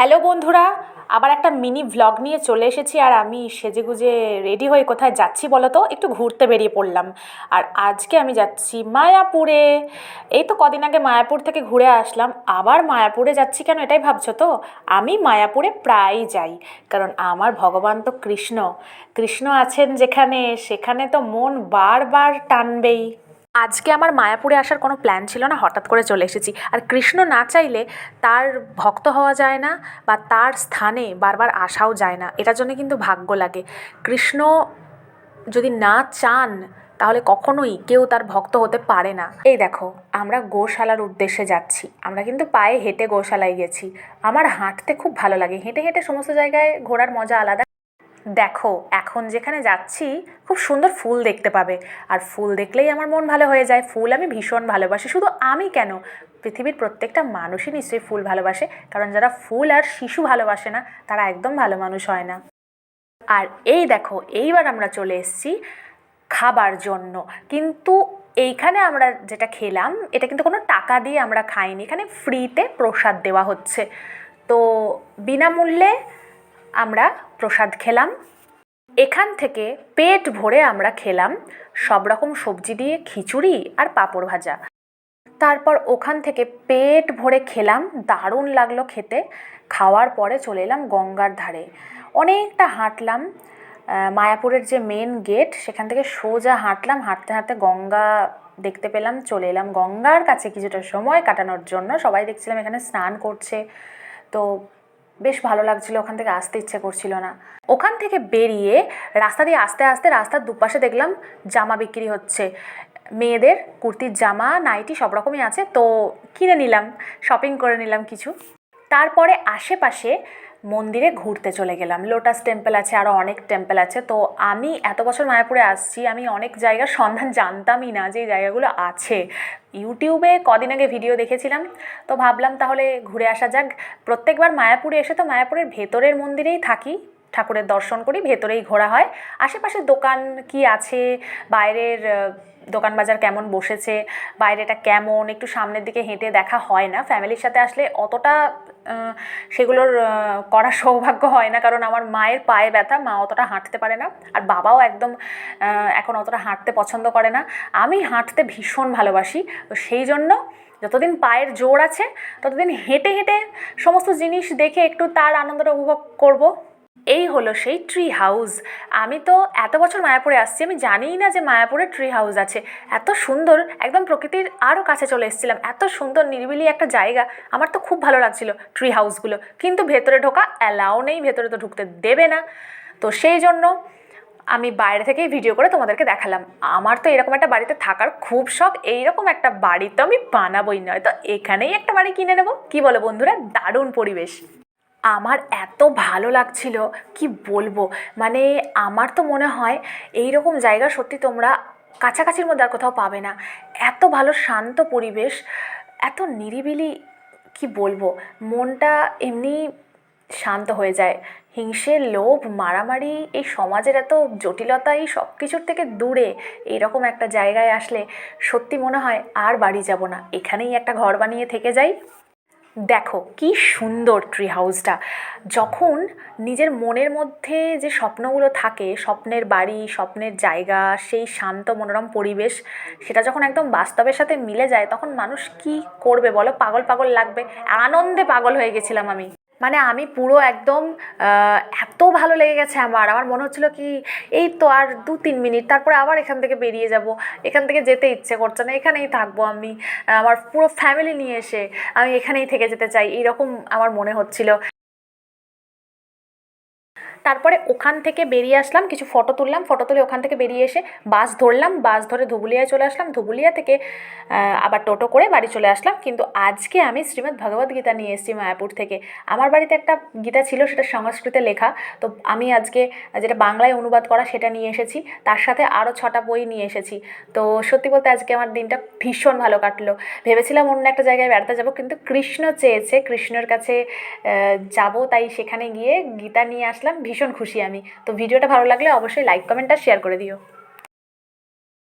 Hello বন্ধুরা, আবার একটা মিনি ভ্লগ নিয়ে চলে এসেছি আর আমি সেজেগুজে রেডি হয়ে কোথায় যাচ্ছি বলো তো একটু ঘুরতে বেরিয়ে পড়লাম। আর আজকে আমি যাচ্ছি মায়াপুরে। এই তো কদিন আগে মায়াপুর থেকে ঘুরে আসলাম, আবার মায়াপুরে যাচ্ছি কেন এটাই ভাবছ তো? আমি মায়াপুরে প্রায়ই যাই, কারণ আমার ভগবান তো কৃষ্ণ। কৃষ্ণ আছেন যেখানে, সেখানে তো মন বারবার টানবেই। আজকে আমার মায়াপুরে আসার কোনো প্ল্যান ছিল না, হঠাৎ করে চলে এসেছি। আর কৃষ্ণ না চাইলে তার ভক্ত হওয়া যায় না বা তার স্থানে বারবার আসাও যায় না। এটার জন্য কিন্তু ভাগ্য লাগে। কৃষ্ণ যদি না চান, তাহলে কখনোই কেউ তার ভক্ত হতে পারে না। এই দেখো, আমরা গোশালার উদ্দেশ্যে যাচ্ছি। আমরা কিন্তু পায়ে হেঁটে গোশালায় গেছি। আমার হাঁটতে খুব ভালো লাগে। হেঁটে হেঁটে সমস্ত জায়গায় ঘোরার মজা আলাদা। দেখো, এখন যেখানে যাচ্ছি, খুব সুন্দর ফুল দেখতে পাবে। আর ফুল দেখলেই আমার মন ভালো হয়ে যায়। ফুল আমি ভীষণ ভালোবাসি। শুধু আমি কেন? পৃথিবীর প্রত্যেকটা মানুষই নিশ্চয়ই ফুল ভালোবাসে। কারণ যারা ফুল আর শিশু ভালোবাসে না, তারা একদম ভালো মানুষ হয় না। আর এই দেখো, এইবার আমরা চলে এসেছি খাবার জন্য। কিন্তু এইখানে আমরা যেটা খেলাম, এটা কিন্তু কোনো টাকা দিয়ে আমরা খাইনি। এখানে ফ্রিতে প্রসাদ দেওয়া হচ্ছে। তো বিনামূল্যে আমরা প্রসাদ খেলাম। এখান থেকে পেট ভরে আমরা খেলাম সব রকম সবজি দিয়ে খিচুড়ি আর পাঁপড় ভাজা। তারপর ওখান থেকে পেট ভরে খেলাম, দারুণ লাগল খেতে। খাওয়ার পরে চলে এলাম গঙ্গার ধারে। অনেকটা হাঁটলাম মায়াপুরের যে মেন গেট সেখান থেকে সোজা হাঁটলাম, হাঁটতে হাঁটতে গঙ্গা দেখতে পেলাম, চলে এলাম গঙ্গার কাছে। কিছুটা সময় কাটানোর জন্য সবাই দেখছিলাম এখানে স্নান করছে। তো বেশ ভালো লাগছিল, ওখান থেকে আসতে ইচ্ছে করছিল না। ওখান থেকে বেরিয়ে রাস্তা দিয়ে আস্তে আস্তে রাস্তার দুপাশে দেখলাম জামা বিক্রি হচ্ছে। মেয়েদের কুর্তির জামা, নাইটি সব রকমই আছে, তো কিনে নিলাম শপিং করে নিলাম কিছু। তারপরে আশেপাশে মন্দিরে ঘুরতে চলে গেলাম। লোটাস টেম্পল আছে আরও অনেক টেম্পল আছে। তো আমি এত বছর মায়াপুরে আসছি, আমি অনেক জায়গার সন্ধান জানতামই না যে জায়গাগুলো আছে। ইউটিউবে কদিন আগে ভিডিও দেখেছিলাম, তো ভাবলাম তাহলে ঘুরে আসা যাক। প্রত্যেকবার মায়াপুরে এসে তো মায়াপুরের ভেতরের মন্দিরেই থাকি। ঠাকুরের দর্শন করি, ভেতরেই ঘোরা হয়। আশেপাশে দোকান কি আছে? বাইরের দোকান বাজার কেমন বসেছে? বাইরেটা কেমন? একটু সামনের দিকে হেঁটে দেখা হয় না। ফ্যামিলির সাথে আসলে অতটা সেগুলোর করার সৌভাগ্য হয় না। কারণ আমার মায়ের পায়ে ব্যথা, মা অতটা হাঁটতে পারে না। আর বাবাও একদম এখন অতটা হাঁটতে পছন্দ করে না। আমি হাঁটতে ভীষণ ভালোবাসি। তো সেই জন্য যতদিন পায়ের জোর আছে, ততদিন হেঁটে হেঁটে সমস্ত জিনিস দেখে একটু তার আনন্দটা উপভোগ করব। এই হলো সেই ট্রি হাউস আমি তো এত বছর মায়াপুরে আসছি, আমি জানিই না যে মায়াপুরে ট্রি হাউস আছে। এত সুন্দর, একদম প্রকৃতির আরও কাছে চলে এসেছিলাম। এত সুন্দর, নিরিবিলি একটা জায়গা। আমার তো খুব ভালো লাগছিল ট্রি হাউসগুলো কিন্তু ভেতরে ঢোকা অ্যালাও নেই, ভেতরে তো ঢুকতে দেবে না। তো সেই জন্য আমি বাইরে থেকেই ভিডিও করে তোমাদেরকে দেখালাম। আমার তো এরকম একটা বাড়িতে থাকার খুব শখ, এইরকম একটা বাড়ি তো আমি বানাবোই নয়। তো এখানেই একটা বাড়ি কিনে নেব। কি বলো বন্ধুরা? দারুণ পরিবেশ। আমার এত ভালো লাগছিল, কি বলব? মানে আমার তো মনে হয় এই রকম জায়গা সত্যি তোমরা কাছাকাছির মধ্যে আর কোথাও পাবে না। এত ভালো শান্ত পরিবেশ, এত নিরিবিলি, কি বলব? মনটা এমনি শান্ত হয়ে যায়। হিংসে, লোভ, মারামারি, এই সমাজের এত জটিলতা এই সব কিছুর থেকে দূরে এইরকম একটা জায়গায় আসলে সত্যি মনে হয় আর বাড়ি যাব না। এখানেই একটা ঘর বানিয়ে থেকে যাই। দেখো, কি সুন্দর ট্রি হাউসটা যখন নিজের মনের মধ্যে যে স্বপ্নগুলো থাকে, স্বপ্নের বাড়ি, স্বপ্নের জায়গা, সেই শান্ত মনোরম পরিবেশ, সেটা যখন একদম বাস্তবের সাথে মিলে যায়, তখন মানুষ কি করবে বলো? পাগল পাগল লাগবে। আনন্দে পাগল হয়ে গেছিলাম আমি। মানে আমি পুরো একদম এত ভালো লেগে গেছে আমার। আমার মনে হচ্ছিল কি, এই তো আর দু তিন মিনিট, তারপরে আবার এখান থেকে বেরিয়ে যাব। এখান থেকে যেতে ইচ্ছে করছে না, এখানেই থাকব আমি। আমার পুরো ফ্যামিলি নিয়ে এসে আমি এখানেই থেকে যেতে চাই, এইরকম আমার মনে হচ্ছিল। তারপরে ওখান থেকে বেরিয়ে আসলাম, কিছু ফটো তুললাম ফটো তুলে ওখান থেকে বেরিয়ে এসে বাস ধরলাম বাস ধরে ধুবুলিয়ায় চলে আসলাম, ধুবুলিয়া থেকে আবার টোটো করে বাড়ি চলে আসলাম। কিন্তু আজকে আমি শ্রীমদ্ ভগবদ গীতা নিয়ে এসেছি মায়াপুর থেকে। আমার বাড়িতে একটা গীতা ছিল, সেটা সংস্কৃতে লেখা। তো আমি আজকে যেটা বাংলায় অনুবাদ করা, সেটা নিয়ে এসেছি। তার সাথে আরও ছটা বই নিয়ে এসেছি। তো সত্যি বলতে আজকে আমার দিনটা ভীষণ ভালো কাটলো। ভেবেছিলাম অন্য একটা জায়গায় বেড়াতে যাব, কিন্তু কৃষ্ণ চেয়েছে, কৃষ্ণর কাছে যাব। তাই সেখানে গিয়ে গীতা নিয়ে আসলাম। ভীষণ খুশি আমি। তো ভিডিওটা ভালো লাগলে অবশ্যই লাইক কমেন্ট আর শেয়ার করে দিও।